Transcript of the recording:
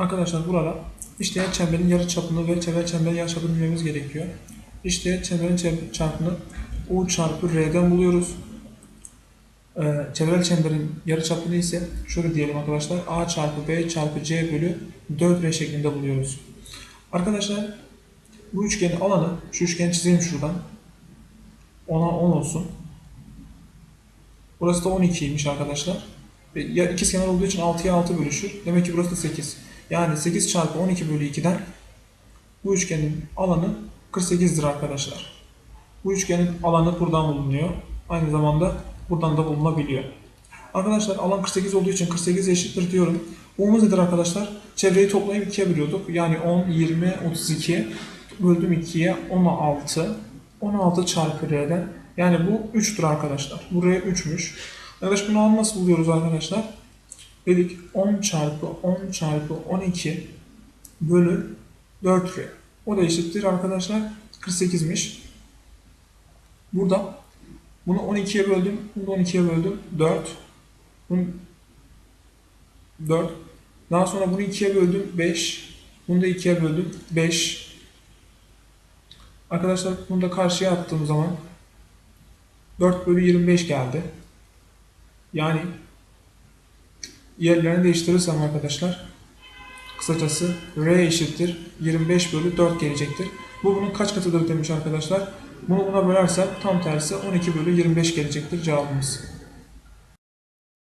Arkadaşlar burada işleyen çemberin yarı çapını ve çevre çemberin yarı çapını bilmemiz gerekiyor. İşleyen çemberin çem- çarpını U çarpı R'den buluyoruz. Ee, çevrel çemberin yarı çapını ise şöyle diyelim arkadaşlar A çarpı B çarpı C bölü 4R şeklinde buluyoruz. Arkadaşlar bu üçgenin alanı şu üçgeni çizeyim şuradan. 10'a 10 olsun. Burası da 12'ymiş arkadaşlar. Ve ya ikizkenar olduğu için 6'ya 6 bölüşür. Demek ki burası da 8. Yani 8 çarpı 12 bölü 2'den bu üçgenin alanı 48'dir arkadaşlar. Bu üçgenin alanı buradan bulunuyor. Aynı zamanda buradan da bulunabiliyor. Arkadaşlar alan 48 olduğu için 48 eşittir diyorum. U'muz nedir arkadaşlar? Çevreyi toplayıp 2'ye bölüyorduk. Yani 10, 20, 32 böldüm 2'ye 16. 16 çarpı R'den. Yani bu 3'tür arkadaşlar. Buraya 3'müş. Arkadaş bunu nasıl buluyoruz arkadaşlar? Dedik 10 çarpı 10 çarpı 12 bölü 4R. O da eşittir arkadaşlar 48'miş. Burada bunu 12'ye böldüm. Bunu da 12'ye böldüm. 4. Bunu 4. Daha sonra bunu 2'ye böldüm. 5. Bunu da 2'ye böldüm. 5. Arkadaşlar bunu da karşıya attığım zaman 4 bölü 25 geldi. Yani yerlerini değiştirirsem arkadaşlar kısacası R eşittir 25 bölü 4 gelecektir. Bu bunun kaç katıdır demiş arkadaşlar. Bunu buna bölersem tam tersi 12 bölü 25 gelecektir cevabımız.